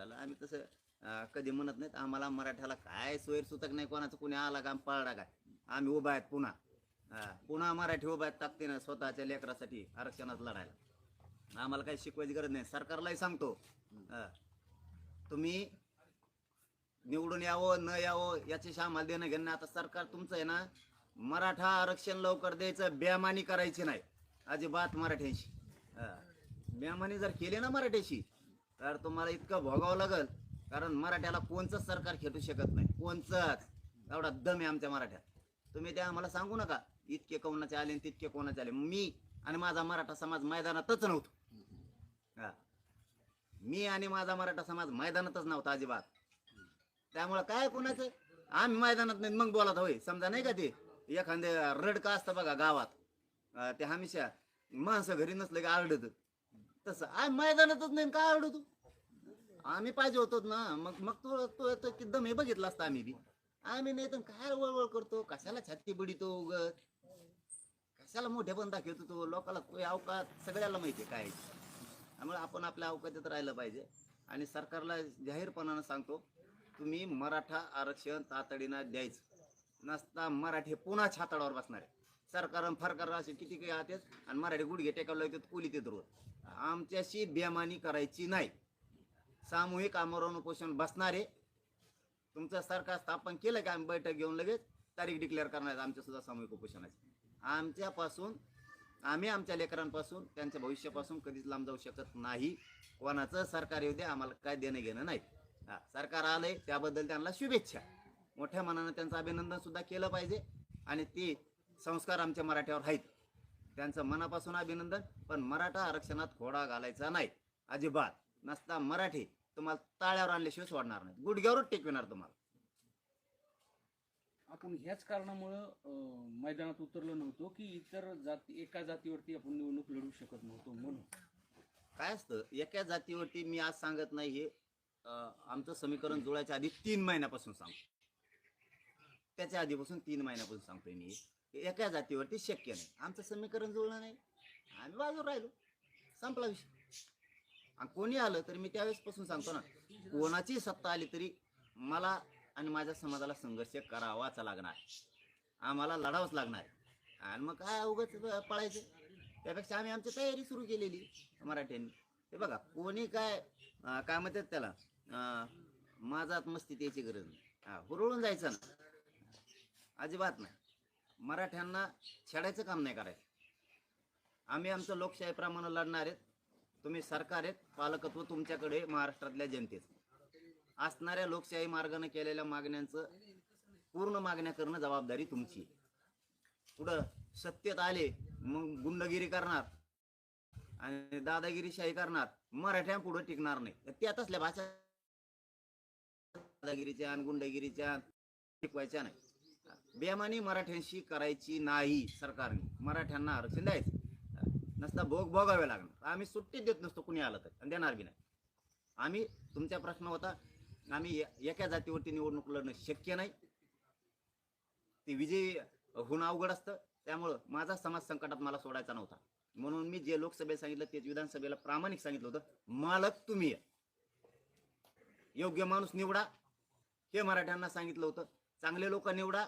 झालं. आम्ही तसं कधी म्हणत नाहीत आम्हाला मराठ्याला काय सोयर सुतक नाही कोणाचं कुणी आला का पळला काय आम्ही उभा आहेत पुन्हा. हा, पुन्हा मराठी उभा आहेत ताकदीनं स्वतःच्या लेकरासाठी आरक्षणात लढायला. आम्हाला काही शिकवायची गरज नाही. सरकारलाही सांगतो तुम्ही निवडून यावं न यावं याच्याशी आम्हाला देणं घेणं आता सरकार तुमचं आहे ना मराठा आरक्षण लवकर द्यायचं बेमानी करायची नाही. अजिबात मराठ्यांशी. बेमानी जर केली ना मराठ्याशी तर तुम्हाला इतकं भोगावं लागल कारण मराठ्याला कोणचंच सरकार खेटू शकत नाही. कोणचंच. एवढा दम आहे आमच्या मराठ्यात. तुम्ही त्या आम्हाला सांगू नका. इतके कोणाचे आले आणि तितके कोणाचे आले. मी आणि माझा मराठा समाज मैदानातच नव्हतो. हा. मी आणि माझा मराठा समाज मैदानातच नव्हता अजिबात. त्यामुळं काय कोणाचं? आम्ही मैदानात नाही मग बोलत होय. समजा नाही का ते? एखादे रडका असतं बघा गावात. ते हमेशा माणसं घरी नसलं की आरडत. तसं. आय मैदानातच नाही काय आरडतो आम्ही पाहिजे होतो ना मग मग तो तो तो एकदम हे बघितलं असतं आम्ही बी. आम्ही नाही तर काय वळवळ करतो? कशाला छाती बुडीतो उगत कशाला मोठे पण दाखवतो तो? लोकाला तो अवकात सगळ्याला माहिती आहे काय त्यामुळे आपण आपल्या अवकाशात राहिलं पाहिजे. आणि सरकारला जाहीरपणानं सांगतो तुम्ही मराठा आरक्षण तातडीनं द्यायचं. नसता मराठी पुन्हा छाताडावर बसणार आहे. सरकार फरकार असे किती काही आतेच आणि मराठी गुडघे टेकावं लागतात कोली ते रोज. आमच्याशी बेमानी करायची नाही. सामूहिक आमरण उपोषण बसणारे. तुमचं सरकार स्थापन केलं की? आम्ही बैठक घेऊन लगेच तारीख डिक्लेअर करणार आहेत. आमच्या सुद्धा सामूहिक उपोषणाची. आमच्यापासून आम्ही आमच्या लेकरांपासून त्यांच्या भविष्यापासून कधीच लांब जाऊ शकत नाही. कोणाचं सरकार येऊ दे आम्हाला काय देणं घेणं नाही. हा सरकार आलंय त्याबद्दल त्यांना शुभेच्छा. मोठ्या मनानं त्यांचं अभिनंदन सुद्धा केलं पाहिजे. आणि ते संस्कार आमच्या मराठ्यावर आहेत. त्यांचं मनापासून अभिनंदन पण मराठा आरक्षणात खोडा घालायचा नाही. अजिबात. नसता मराठी तुम्हाला ताळ्यावर आणल्याशिवाय सोडणार नाही गुडघ्यावरच टेकविणार तुम्हाला. आपण ह्याच कारणामुळं मैदानात उतरलो नव्हतो की इतर जाती एका जातीवरती आपण निवडणूक लढू शकत नव्हतो म्हणून. काय असतं? एका जातीवरती मी आज सांगत नाही हे. आमचं समीकरण जुळायच्या आधी तीन महिन्यापासून सांगतो. त्याच्या आधीपासून तीन महिन्यापासून सांगतोय मी एका जातीवरती शक्य नाही. आमचं समीकरण जुळलं नाही. आम्ही बाजूवर राहिलो. संपला विषय. आणि कोणी आलं तरी मी त्यावेळेसपासून सांगतो ना कोणाची सत्ता आली तरी मला आणि माझ्या समाजाला संघर्ष करावाच लागणार. आम्हाला लढावंच लागणार. आणि मग काय उगाच पळायचं? त्यापेक्षा आम्ही आमची तयारी सुरू केलेली मराठ्यांनी. हे बघा कोणी काय काय म्हणतात त्याला? माझा आत्मस्थितीची गरज नाही. हा हुरळून जायचं ना. अजिबात नाही. मराठ्यांना छेडायचं काम नाही करायचं. आम्ही आमचं लोकशाहीप्रमाणे लढणार आहेत. तुम्ही सरकार आहेत पालकत्व तुमच्याकडे महाराष्ट्रातल्या जनतेचं. असणाऱ्या लोकशाही मार्गाने केलेल्या मागण्यांचं पूर्ण मागण्या करणं जबाबदारी तुमची पुढं सत्तेत आले मग गुंडगिरी करणार आणि दादागिरीशाही करणार मराठ्या पुढे टिकणार नाही. तर त्या भाषा दादागिरीच्या आणि गुंडगिरीच्या टिकवायच्या नाही. बेमानी मराठ्यांशी करायची नाही सरकारने. मराठ्यांना आरक्षण द्यायचं. नसता भोग भोगावे लागणार. आम्ही सुट्टी देत नसतो कुणी आलं तर. आणि देणार बी नाही. आम्ही तुमचा प्रश्न होता आम्ही एका जातीवरती निवडणूक लढणं शक्य नाही. ते विजयी होणं अवघड असतं. त्यामुळं माझा समाज संकटात मला सोडायचा नव्हता. म्हणून मी जे लोकसभेत सांगितलं तेच विधानसभेला प्रामाणिक सांगितलं होतं. मालक तुम्ही योग्य माणूस निवडा. हे मराठ्यांना सांगितलं होतं. चांगले लोक निवडा.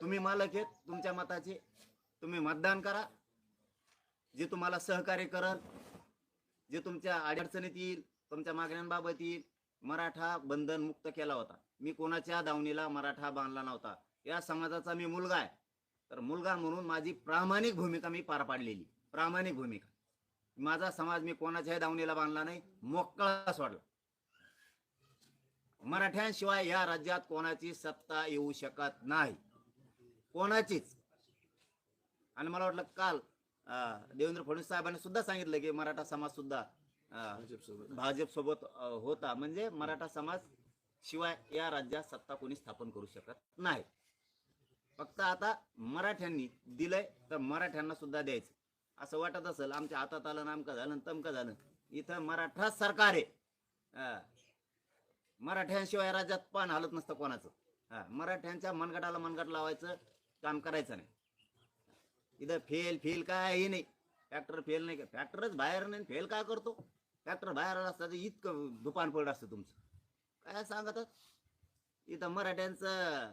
तुम्ही मालक आहेत तुमच्या मताचे तुम्ही मतदान करा. जे तुम्हाला सहकार्य करल जे तुमच्या अडचणीत येईल तुमच्या मागण्यांबाबत येईल मराठा बंधन मुक्त केला होता. मी कोणाच्या दावणीला मराठा बांधला नव्हता. या समाजाचा मी मुलगा आहे. तर मुलगा म्हणून माझी प्रामाणिक भूमिका मी पार पाडलेली. प्रामाणिक भूमिका. माझा समाज मी कोणाच्याही दावणीला बांधला नाही मोकळा सोडला. मराठ्यांशिवाय या राज्यात कोणाची सत्ता येऊ शकत नाही. कोणाचीच. आणि मला वाटलं काल देवेंद्र फडणवीस साहेबांनी सुद्धा सांगितलं की मराठा समाज सुद्धा भाजप सोबत होता. म्हणजे मराठा समाज शिवाय या राज्यात सत्ता कोणी स्थापन करू शकत नाही. फक्त आता मराठ्यांनी दिलंय तर मराठ्यांना सुद्धा द्यायचं. असं वाटत असेल आमच्या हातात आलं नामकं झालं तमकं झालं. इथं मराठा सरकार आहे. मराठ्यांशिवाय राज्यात पण हालत नसतं कोणाचं. मराठ्यांच्या मनगटाला मनगट लावायचं काम करायचं नाही. इथं फेल फेल काही नाही. फॅक्टर फेल नाही का? फॅक्टरच बाहेर नाही फेल काय करतो? फॅक्टर बाहेर असतं तर इतकं दुपान पडलं असतं तुमचं. काय सांगतात इथं मराठ्यांचं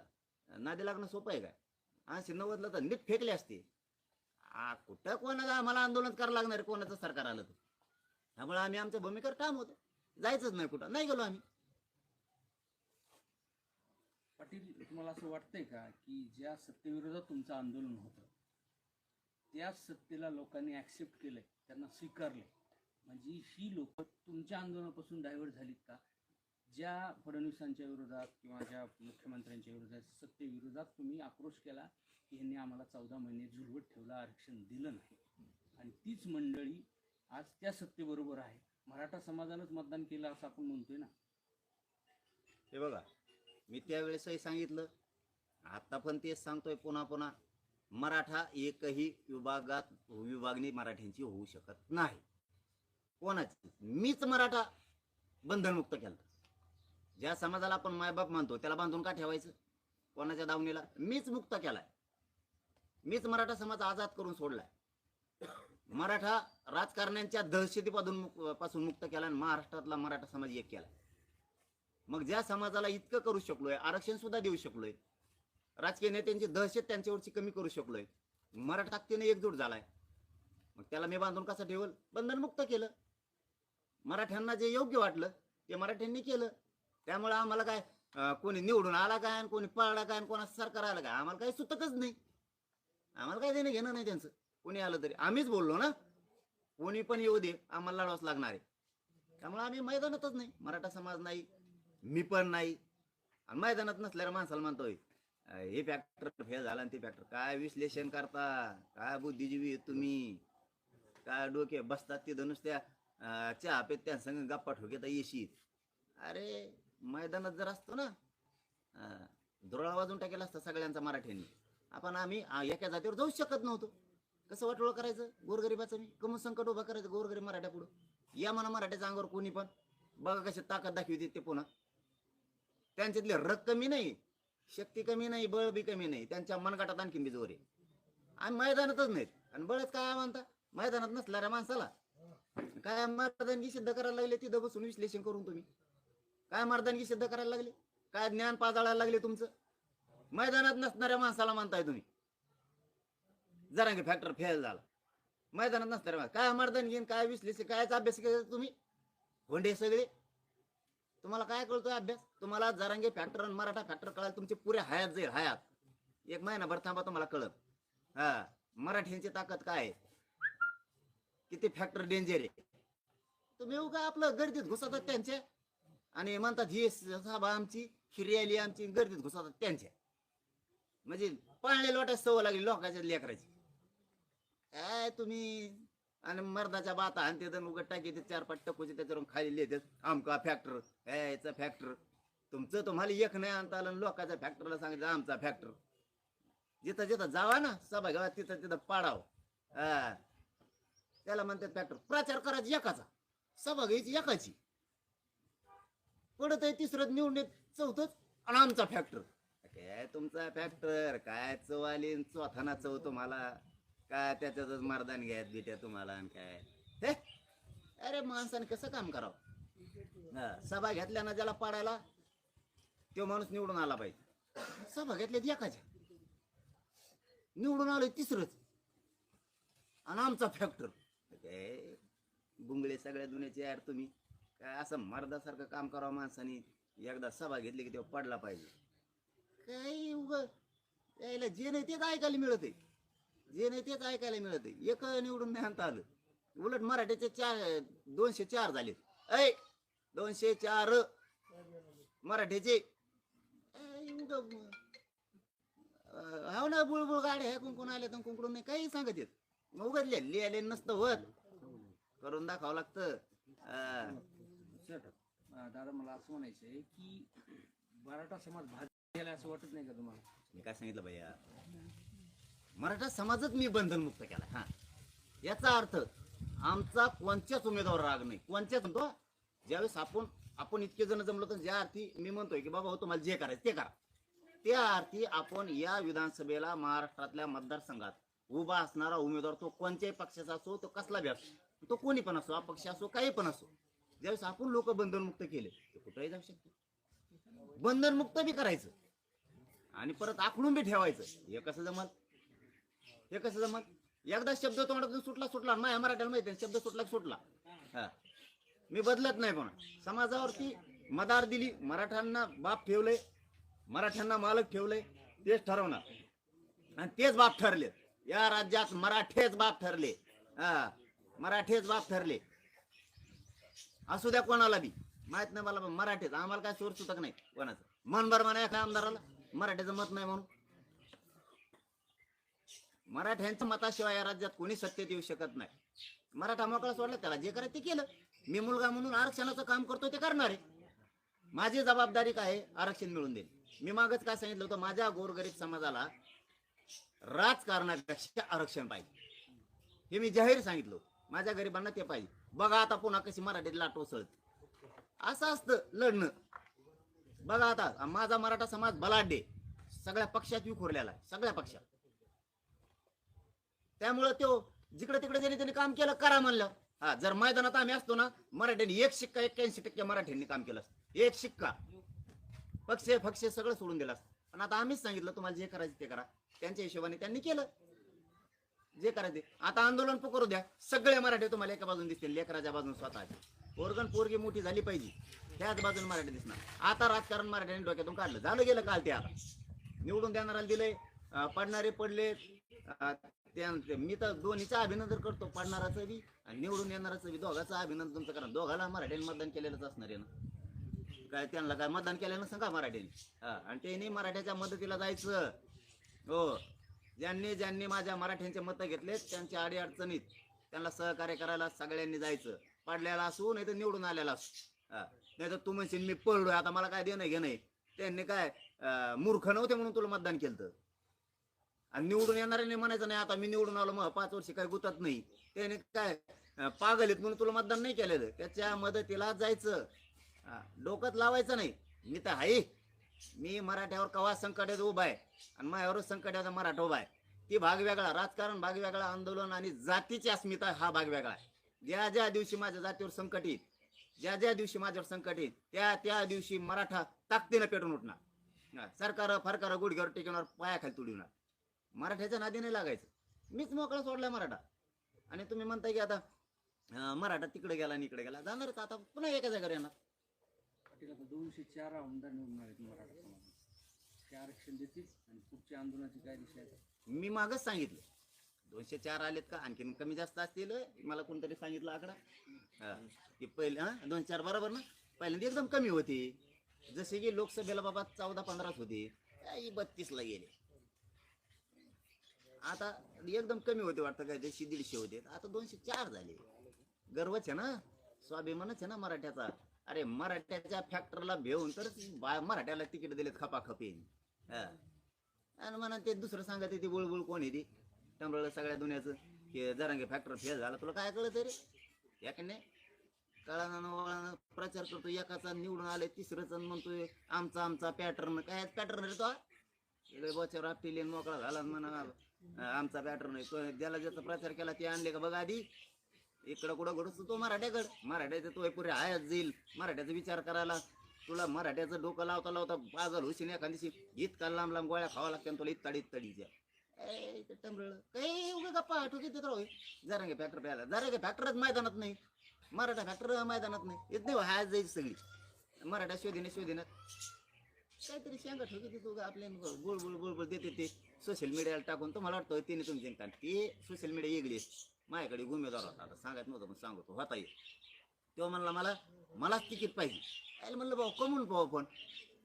नादी लागणं सोपं आहे काय ऐंशी नव्वदला तर नीट फेकले असते. आ, कुठं कोणाला आम्हाला आंदोलन करावं लागणार कोणाचं सरकार आलं तर? त्यामुळे आम्ही आमच्या भूमिकेवर ठाम होतो. जायचंच नाही कुठं. नाही गेलो आम्ही. पाटील तुम्हाला असं वाटतंय का की ज्या सत्तेविरोधात तुमचं आंदोलन होतं त्या सत्तेला लोकांनी ऍक्सेप्ट केलंय त्यांना स्वीकारले म्हणजे ही लोक तुमच्या आंदोलनापासून डायव्हर्ट झालीत का? ज्या फडणवीसांच्या विरोधात किंवा ज्या मुख्यमंत्र्यांच्या विरोधात सत्तेविरोधात तुम्ही आक्रोश केला की यांनी आम्हाला चौदा महिने झुलवत ठेवलं आरक्षण दिलं नाही. आणि तीच मंडळी आज त्या सत्तेबरोबर आहे. मराठा समाजानंच मतदान केलं असं आपण म्हणतोय ना. हे बघा मी त्यावेळेसही सांगितलं. आत्ता पण तेच सांगतोय पुन्हा पुन्हा. मराठा एकही विभागात विभागणी मराठ्यांची होऊ शकत नाही. कोणाची? मीच मराठा बंधनमुक्त केलं ज्या समाजाला आपण मायबाप मानतो त्याला बांधून का ठेवायचं? कोणाच्या दावणीला? मीच मुक्त केलाय. मीच मराठा समाज आजाद करून सोडलाय. मराठा राजकारण्यांच्या दहशतीपासून मुक- पासून मुक्त केला आणि महाराष्ट्रातला मराठा समाज एक केला मग ज्या समाजाला इतकं करू शकलोय आरक्षण सुद्धा देऊ शकलोय राजकीय नेत्यांची दहशत त्यांच्यावरची कमी करू शकलोय मराठा ताकदीने एकजूट झालाय. मग त्याला मी बांधून कसं ठेवल? बंधनमुक्त केलं. मराठ्यांना जे योग्य वाटलं ते मराठ्यांनी केलं. त्यामुळे आम्हाला काय कोणी निवडून आला काय आणि कोणी पळाला काय आणि कोणाचं सरकार आलं काय? आम्हाला काही सुतकच नाही. आम्हाला काय देणं घेणं नाही त्यांचं. कोणी आलं तरी. आम्हीच बोललो ना. कोणी पण येऊ दे. आम्हाला लढावंच लागणार आहे. त्यामुळे आम्ही मैदानातच नाही. मराठा समाज नाही. मी पण नाही. आणि मैदानात नसल्यावर माणसाला म्हणतोय हे फॅक्टर फेल झाला आणि ते फॅक्टर काय विश्लेषण करता? काय बुद्धिजीवी तुम्ही? काय डोके बसतात ते नुसत्या चहा पेत त्या संग गप्पा ठोकेता येशीत अरे मैदानात जर असतो ना अं, धुरळा वाजून टाकेला असता सगळ्यांचा मराठ्यांनी. आपण आम्ही एका जातीवर जाऊ शकत नव्हतो. कसं वाटोळ करायचं? गोरगरिबाचं मी कमून संकट उभा करायचं गोरगरीब मराठ्या पुढं. या म्हणा मराठ्याच्या अंगावर कोणी पण. बघा कशी ताकद दाखवते ते पुन्हा. त्यांच्यातली रग कमी नाही शक्ती कमी नाही बळ बी कमी नाही. त्यांच्या मनगटात आणखी बी जोर आहे. आणि मैदानातच नाहीत. आणि बळच काय म्हणता? मैदानात नसणाऱ्या माणसाला काय मर्दानगी सिद्ध करायला लागले तिथं बसून विश्लेषण करून तुम्ही? काय मर्दानगी सिद्ध करायला लागले? काय ज्ञान पाजाळायला लागले तुमचं? मैदानात नसणाऱ्या माणसाला मानताय तुम्ही. जरांगे फॅक्टर फेल झाला. मैदानात नसणाऱ्या काय मर्दानगी काय विश्लेषण कायचा अभ्यास केला तुम्ही? होंडे सगळे? तुम्हाला काय कळतोय अभ्यास? तुम्हाला जरांगे फॅक्टर आणि मराठा फॅक्टर कळायला तुमचे पुरे हयात जाईल हयात. एक महिनाभर थांबा तुम्हाला कळत. हा मराठ्यांची ताकद काय? आहे किती फॅक्टर डेंजर आहे? तुम्ही येऊ का आपलं गर्दीत घुसतात त्यांचे. आणि म्हणतात ही सभा आमची ही रॅली आमची गर्दीत घुसतात त्यांच्या म्हणजे पाळले लोटायची सवय लागली लोकांच्या लेकराची. काय तुम्ही? आणि मर्दाच्या बाता आणि ते उघड टाकी ते चार पाच टकोचे त्याच्यावरून खाली लिहितात आमका फॅक्टर याचा फॅक्टर तुमचं तुम्हाला एक नाही आणता आलं आणि लोकांच्या फॅक्टरला सांगितलं आमचा फॅक्टर जिथं जिथं जावा ना सभागृहात तिथं तिथं पाडाव. हा. त्याला म्हणतात फॅक्टर प्रचार करायचा एकाचा. सभा घ्यायची एकाची. पडत आहे तिसरं निवडून येत आणि आमचा फॅक्टर काय तुमचा फॅक्टर काय चव आली? चौथाना चव तुम्हाला. काय त्याच्यातच मर्दान घ्यायत बिट्या तुम्हाला आणि काय? हे? अरे माणसाने कसं काम करावं? हा, सभा घेतल्यानं ज्याला पाडायला तो माणूस निवडून आला पाहिजे. सभा घेतल्यात एकाच्या. निवडून आलोय तिसरंच. आणि आमचा फॅक्टर काय बुंगळे सगळ्या दुनियाचे यार तुम्ही. काय असं मर्दासारखं काम करावं माणसाने? एकदा सभा घेतली की तेव्हा पडला पाहिजे. काही उग यायला जे नाही तेच ऐकायला मिळत आहे जे नाही तेच ऐकायला मिळत आहे. एक निवडून नाही आणता आलं. उलट मराठीचे चार दोनशे चार झाले ऐ दोनशे चार. मराठीचे. हो ना बुळबुळ गाड्या ह्या कुंकून आल्या तर कुंकडून नाही काही सांगत येत. मग उघडले लिहिले नसतं होत. करून दाखवावं लागतं. दादा मला असं म्हणायचं आहे की मराठा समाज गेला असं वाटत नाही का तुम्हाला? मी काय सांगितलं भैया? मराठा समाजच मी बंधनमुक्त केला हा. याचा अर्थ आमचा कोणत्याच उमेदवार राग नाही. कोणत्याच म्हणतो ज्यावेळेस आपण आपण इतके जण जमलो तर ज्या अर्थी मी म्हणतोय की बाबा हो तुम्हाला जे करायचं ते करा. त्या अर्थी आपण या विधानसभेला महाराष्ट्रातल्या मतदारसंघात उभा असणारा उमेदवार तो कोणत्याही पक्षाचा असो तो कसला बी असो तो कोणी पण असो अपक्ष असो काही पण असो ज्यावेळेस आपण लोक बंधनमुक्त केले ते कुठेही जाऊ शकतो. बंधनमुक्त बी करायचं आणि परत आखडून बी ठेवायचं. हे कसं जमल? हे कसं जमत एकदा शब्द तोंडातून सुटला सुटला. माझ्या मराठ्याला माहिती आहे, शब्द सुटला की सुटला. हा. मी बदलत नाही पण समाजावरती मदार दिली मराठ्यांना बाप ठेवले मराठ्यांना मालक ठेवले तेच ठरवणार. आणि तेच बाप ठरले. या राज्यात मराठेच बाप ठरले. हा. मराठेच बाप ठरले. असू द्या कोणाला बी. माहीत नाही मला पण मराठीच. आम्हाला काय सोर सुतक नाही कोणाचं. मन बरं म्हणा काय आमदाराला. मराठीचं मत नाही म्हणून. मराठ्यांच्या मताशिवाय या राज्यात कोणी सत्य देऊ शकत नाही. मराठा मोकळा सोडला त्याला जे करायचं ते केलं. मी मुलगा म्हणून आरक्षणाचं काम करतो ते करणार आहे. माझी जबाबदारी काय आहे? आरक्षण मिळून देईल मी मागच काय सांगितलं होतं? माझ्या गोरगरीब समाजाला राजकारणापेक्षा आरक्षण पाहिजे. हे मी जाहीर सांगितलं. माझ्या गरिबांना ते पाहिजे. बघा आता पुन्हा कशी मराठीत लाट उसळत. असं असतं लढणं. बघा आता माझा मराठा समाज बलाढ्य सगळ्या पक्षात विखुरलेला आहे. सगळ्या पक्षात. त्यामुळं तो जिकडे तिकडे ज्याने त्यांनी काम केलं करा म्हणलं. हा जर मैदानात आम्ही असतो ना मराठ्यांनी एक शिक्का एक्क्याऐंशी टक्के मराठ्यांनी काम केलं असतं. एक शिक्का. पक्ष पक्ष सगळं सोडून दिलं असतं. पण आता आम्हीच सांगितलं तुम्हाला जे करायचं ते करा. त्यांच्या हिशोबाने त्यांनी केलं. जे करायचे आता आंदोलन पुकारू द्या. सगळे मराठी तुम्हाला एका बाजून दिसतील लेकराच्या बाजून स्वतः. पोरगण पोरगी मोठी झाली पाहिजे. त्याच बाजून मराठी दिसणार. आता राजकारण मराठ्याने डोक्यातून काढलं. झालं गेलं काल ते आता. निवडून देणाऱ्याला दिले पडणारे पडले त्या- मी तर दोन्हीचं अभिनंदन करतो पडणाराचं बी आणि निवडून येणाराचं बी. दोघांचं अभिनंदन तुमचं करा. दोघाला मराठ्याने मतदान केलेलंच असणार आहे ना. काय त्यांना काय मतदान केल्यानं सांगा मराठ्याने? हा आणि त्यांनी मराठ्याच्या मदतीला जायचं. हो. ज्यांनी ज्यांनी माझ्या मराठ्यांचे मतं घेतले त्यांच्या अडीअडचणीत त्यांना सहकार्य करायला सगळ्यांनी जायचं. पडलेला असू नाही तर निवडून आलेला असू. नाही तर तू म्हणशील मी पडलोय आता मला काय देणं घेणं त्यांनी काय मूर्ख नव्हते म्हणून तुला मतदान केलं आणि निवडून येणाऱ्याने म्हणायचं नाही आता मी निवडून आलो मग पाच वर्ष काही गुतत नाही. त्याने काय पागल आहेत म्हणून तुला मतदान नाही केलेलं. त्याच्या मदतीला जायचं. डोक्यात लावायचं नाही. मी तर आहे. मी मराठ्यावर कवा संकटात उभा आहे? आणि माझ्यावरच संकटाचा मराठा उभा आहे. ती भाग वेगळा राजकारण भाग वेगळा आंदोलन आणि जातीची अस्मिता हा भाग वेगळा आहे. ज्या ज्या दिवशी माझ्या जातीवर संकट येईल ज्या ज्या दिवशी माझ्यावर संकट येईल त्या त्या दिवशी मराठा ताकदीनं पेटून उठणार. सरकार फरकार गुडघ्यावर टेकवणार पायाखाली तुडवणार मराठ्याच्या नादी नाही लागायचं. मीच मोकळा सोडलाय मराठा. आणि तुम्ही म्हणताय की आता मराठा तिकडे गेला आणि इकडे गेला. जाणारच आता पुन्हा एका जागेवर येणार. पाटील आता दोनशे चार आमदार निवडणार आहेत मराठा समाजात. ते आरक्षण देतील आणि पुढच्या आंदोलनाची काय दिशा आहे? मी मागच सांगितलं. दोनशे चार आलेत का? आणखीन कमी जास्त असतील मला कोणतरी सांगितलं आकडा. हा. की पहिले हा दोन चार बरोबर ना? पहिल्यांदा एकदम कमी होती. जसे की लोकसभेला बाबा चौदा पंधराच होती. बत्तीस ला गेले. आता एकदम कमी होते वाटतं काय देशी दीडशे होते. आता दोनशे चार झाले. गर्वच आहे ना? स्वाभिमानच आहे ना मराठ्याचा? अरे मराठ्याच्या फॅक्टरला भेऊन तर बा- मराठ्याला तिकीट दिलेत खपाखपी हा. आणि म्हणा ते दुसरं सांगत ती बुळबुळ कोण आहे ती? सगळ्या दुनियाचं. की जरांगे फॅक्टर फेल झाला. तुला काय कळत रे या की नाही? वळानं प्रचार करतो एकाचा निवडून आले तिसरंच म्हणतोय आमचा आमचा पॅटर्न काय पॅटर्न रे तो? इकडे बोच्यावर आपली मोकळा झाला आणि म्हणा. आमचा पॅटर्न आहे ज्याला ज्याचा प्रचार केला ते आणले का बघा आधी? इकडं कुठं घडतो तो मराठ्याकड. मराठ्याचं तो पुरे हायात जाईल. मराठ्याचा विचार करायला. तुला मराठ्याचं डोकं लावता लावता पागल होशील एखाद दिवशी. इतका लांब लांब गोळ्या खावा लागत्या तुला इतताडी इतताडीच्या ए, इथं टमरळ. काही उगा गप्पा ठोकी देत राहू जरांगे फॅक्टर प्यायला. जरांगे फॅक्टरच मैदानात नाही. मराठा फॅक्टर मैदानात नाही. येत नाही हो, हाय जायची सगळी. मराठा शोधीने शोधीनं. काहीतरी शेंगा ठोकी देतो का आपल्या गोळ गोळ गोळ गोळ देते ते सोशल मीडियाला टाकून तुम्हाला वाटतं तिने तुमचे कारण ते सोशल मीडिया वेगळी माझ्याकडे उमेदवार होता आता सांगत नव्हतं पण सांगतो. होता येईल तेव्हा म्हणला मला मलाच तिकीट पाहिजे. अरे म्हणलं भाऊ कमून पाहू पण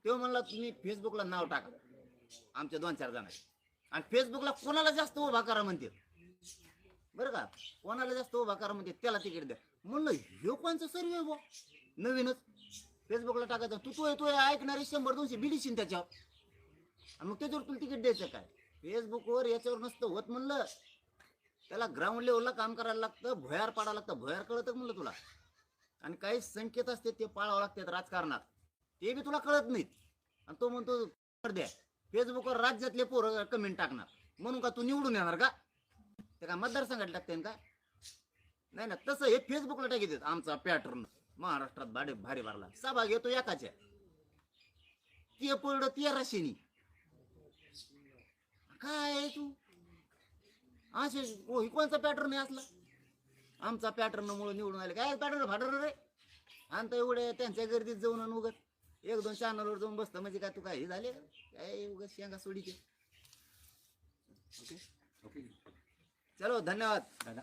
तेव्हा म्हणला तुम्ही फेसबुकला नाव टाका. आमच्या दोन चार जणांचे. आणि फेसबुकला कोणाला जास्त उभा करा म्हणते? बरं का? कोणाला जास्त उभा करा म्हणते त्याला तिकीट द्या. म्हणलं हे कोणचं सर्वे भाऊ? नवीनच. फेसबुकला टाकायचं. तू तो येतोय ऐकणारे शंभर दोनशे बिडीशीन त्याच्यावर. आणि मग त्याच्यावर तुला तिकीट द्यायचं काय? फेसबुकवर याच्यावर नसतं होत म्हणलं. त्याला ग्राउंड लेवलला काम करायला लागतं भुयार पाडावं लागतं. भुयार कळतं म्हणलं तुला? आणि काही संकेत असते ते पाळावं लागतात राजकारणात. ते बी तुला कळत नाहीत. आणि तो म्हणतो द्या. फेसबुकवर राज्यातले पोरं कमेंट टाकणार. म्हणून का तू निवडून येणार का? ते काय मतदारसंघात टाकते का? नाही ना तसं हे फेसबुकला टाकी देत आमचा पॅटर्न महाराष्ट्रात भाडे भारी भरला. सभा घेतो एकाच्या. ते पडलं तेराशेनी काय आहे तू? असे कोणचा पॅटर्न आहे असला? आमचा पॅटर्न मुळे निवडून आले. काय पॅटर्न फाटर्न रे? आणि तर एवढे त्यांच्या गर्दीत जाऊन आणि उगत एक दोन चॅनलवर जाऊन बसतं. म्हणजे काय तू काय हे झाले काय उगत शेंगा सोडीचे ओके ओके? चलो धन्यवाद. दादा